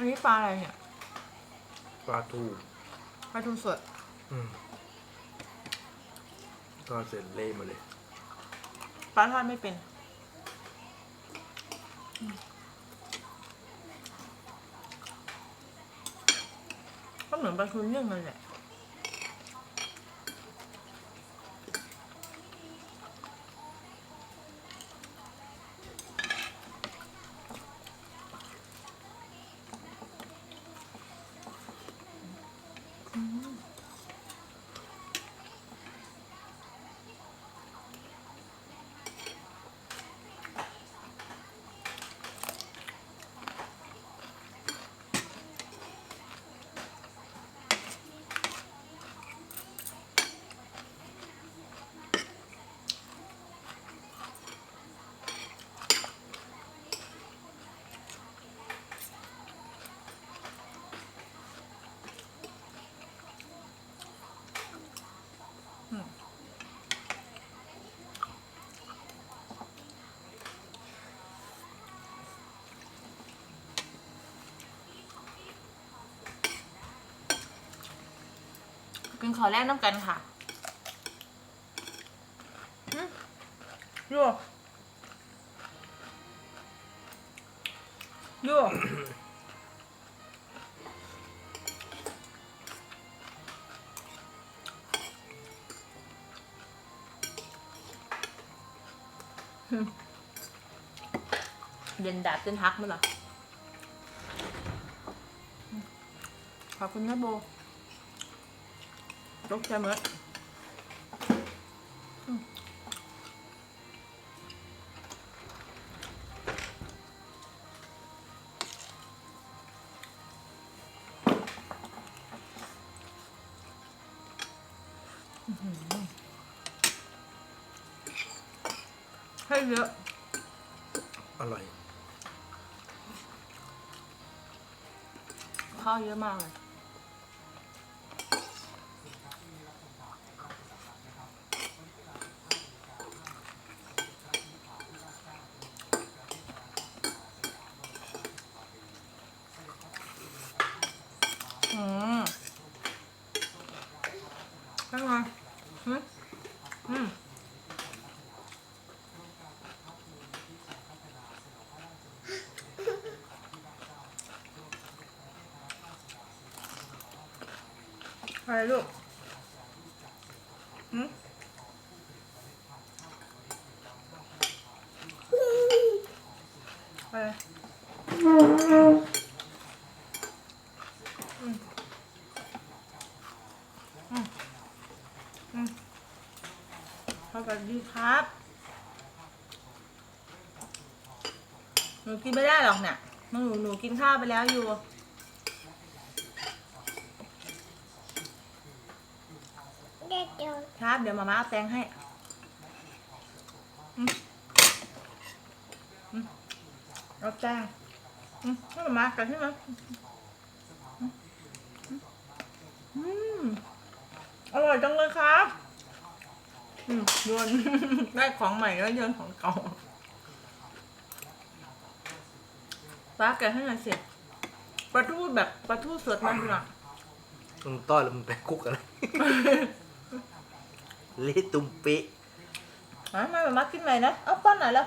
อันนี้ปลาอะไรเนี่ยปลาทูปลาทูสด อืมก็เสร็จเละมาเลย ปลาทอดไม่เป็น ก็เหมือนปลาทูนึ่งเลยแหละ ขอแรกน้ำกันค่ะหึโย่โย่หึเด่นดาบเต้นฮักมั้ยเหรอหึขอบคุณนะโบ ยกใจเหมือนให้เยอะอร่อย ข้าวเยอะมากเลย อืมเป็นไงอืมอืมอะไรลูกอืมอะไรสวัส ดีครับหนูกินไม่ได้หรอกเนี่ยหนูหนูกินข้าวไปแล้วอยู่ เด็กเดียวครับ เดี๋ยวมาม่าเอาแตงให้อืมอืมเอาแตงอืมให้มาม่ากันใช่ไหมอืมอืมอร่อยจังเลยครับ อืมโยน ได้ของใหม่แล้วโยนของเก่าป้าแกะให้หน่อยสิปลาทูแบบปลาทูสดมากเลยอะมึงต้อนแล้วมึงไปคุกอะไร เละตุ้มเป๊ะมามามากินใหม่นะ เอาป้อนหน่อยแล้ว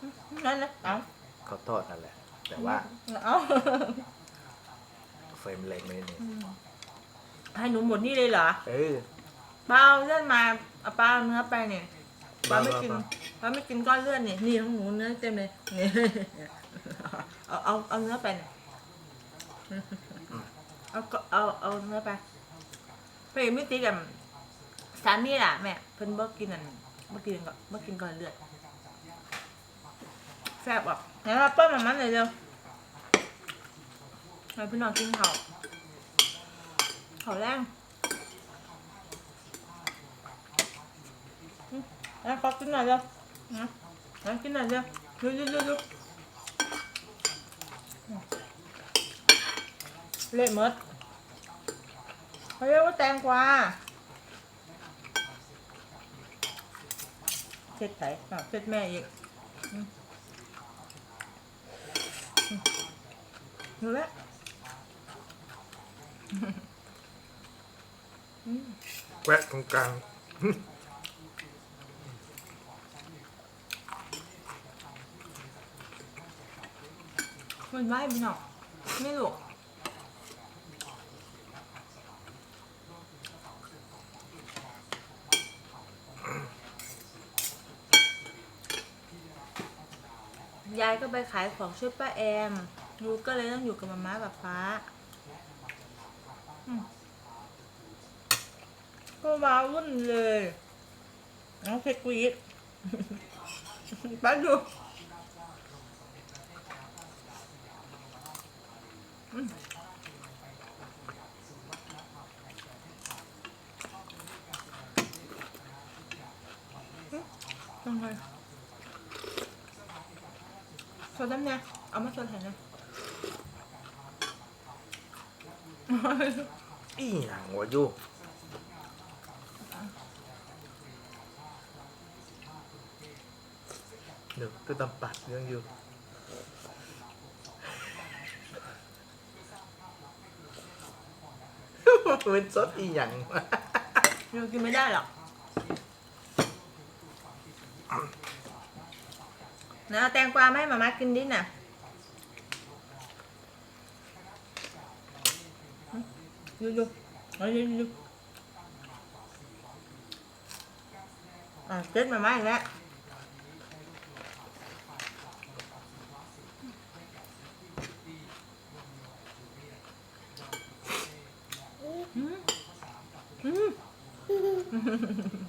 อืมนั่นนะ เอาเขาทอดนั่นแหละ แต่ว่าเอาไฟมันแรงเลยเนี่ยให้หนูหมดนี่เลยเหรอ เออป้าเอาเลื่อนมา เอาป้าเอาเนื้อไปเนี่ยป้าไม่บ้ากินบ้าป้าไม่กินก้อนเลือดเนี่ยนี่ของหนูเนื้อเต็มเลยนี่เอาเอาเอาเนื้อไปเนี่ยเอาก็เอาเอาเนื้อไปไปไม่ตีกับสามีล่ะแม่เพิ่นบ่กินอันบ่กินก็บ่กินก้อนเลือดแซ่บอะไหนมาป้อนมามันเลยเร็วให้พี่น้องกินข้าวข้าวแรง แล้วขอกินหน่อยเร็วนะนะกินหน่อยเร็วเร็วเร็วเร็วเร็วเละหมดเขาเรียกว่าแตงกวาเช็ดไถอะเช็ดแม่อีกดูแลวอืมแวะตรงกลาง มันไหวพี่น้องไม่รู้ยายก็ไปขายของช่วยป้าแอมยูก็เลยต้องอยู่กับมาม่ากับฟ้าก็ว้าวุ่นเลยน้องเพชรกรีดป้าดู ทำไมโซดน้ำเนี่ยเอามาโซดแทนนะอีหยังวะอยู่เดี๋ยวตัวตำปัดยังอยู่เป็นซดอีหยังวะยูกินไม่ได้หรอก นะแตงกวามาให้มามากินดิน่ะยูยูเอายูยูอะเจ็ดมามาอีกแล้วอืมอืม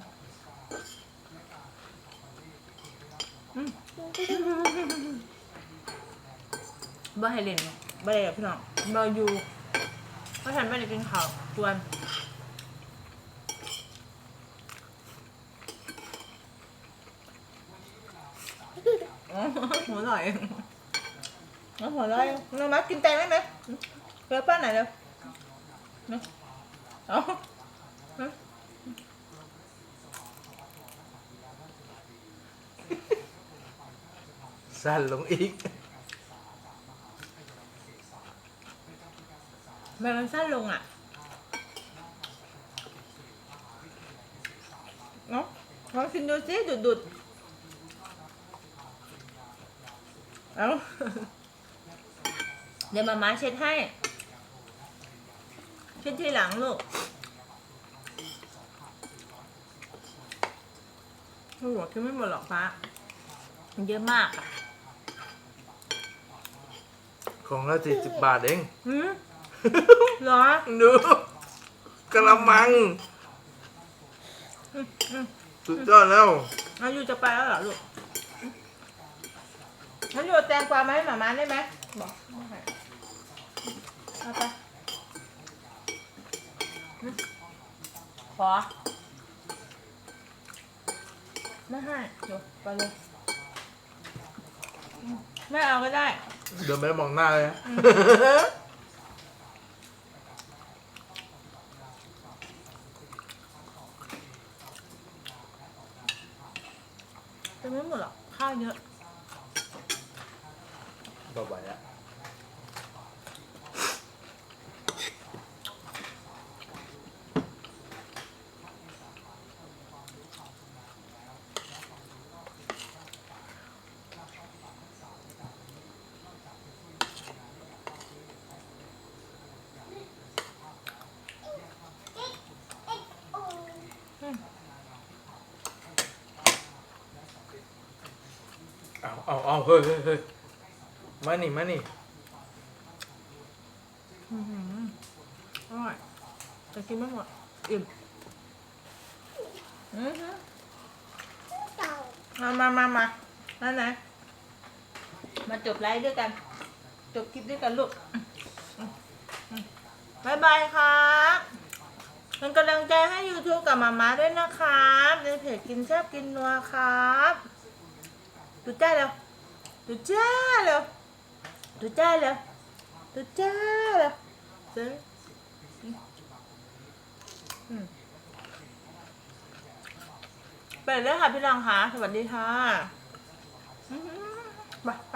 บ่ให้เล่นบ่ได้กับพี่น้องบ่อยู่เพราะฉันไม่ได้กินข้าวชวนอ๋อหัวลอยอ๋อหัวลอยน้องมากินแตงได้ไหมเพื่อป้าไหนเร็วเนาะเอาเอาสั้นลงอีก ทำไมมันสั้นลงอะเนาะลองกินดูสิดุดดุดๆเอาเดี๋ยวมาม้าเช็ดให้ เช็ดทีหลังลูกหัวกินไม่หมดหรอกฟ้ามันเยอะมากอะของละสี่สิบบาทเอง หืม เหรอดูกระมังอืมอืมสุดยอดแล้วเอาอยู่จะไปแล้วเหรอลูกงั้นอยู่เอาแตงกวามาให้หมาม้าได้ไหมบอกไม่ให้เอาไปอืมขอไม่ให้เดี๋ยวไปเลยอืมไม่เอาก็ได้ เดินไม่ได้มองหน้าเลยนะจะไม่หมดหรอก ข้าวเยอะ บอ ก็ไปแล้วเอาเอาเอาเฮ้ยเฮ้ย มานี่มานี่อื้อหืออร่อยแต่กินไม่หมดอิ่มอือหือเต่ามามามามานั่นนะมาจบไลฟ์ด้วยกัน จบคลิปด้วยกันลูกบายบายครับเป็นกำลังใจให้ YouTube กับมาม่าด้วยนะครับในเพจกินแซ่บกินนัวครับ ดูจ้าเร็วดูจ้าเร็ว ตุ๊จ้าเลยตุ๊จ้าเลยซื้อไปเลยค่ะพี่รองค่ะสวัสดีค่ะไปไป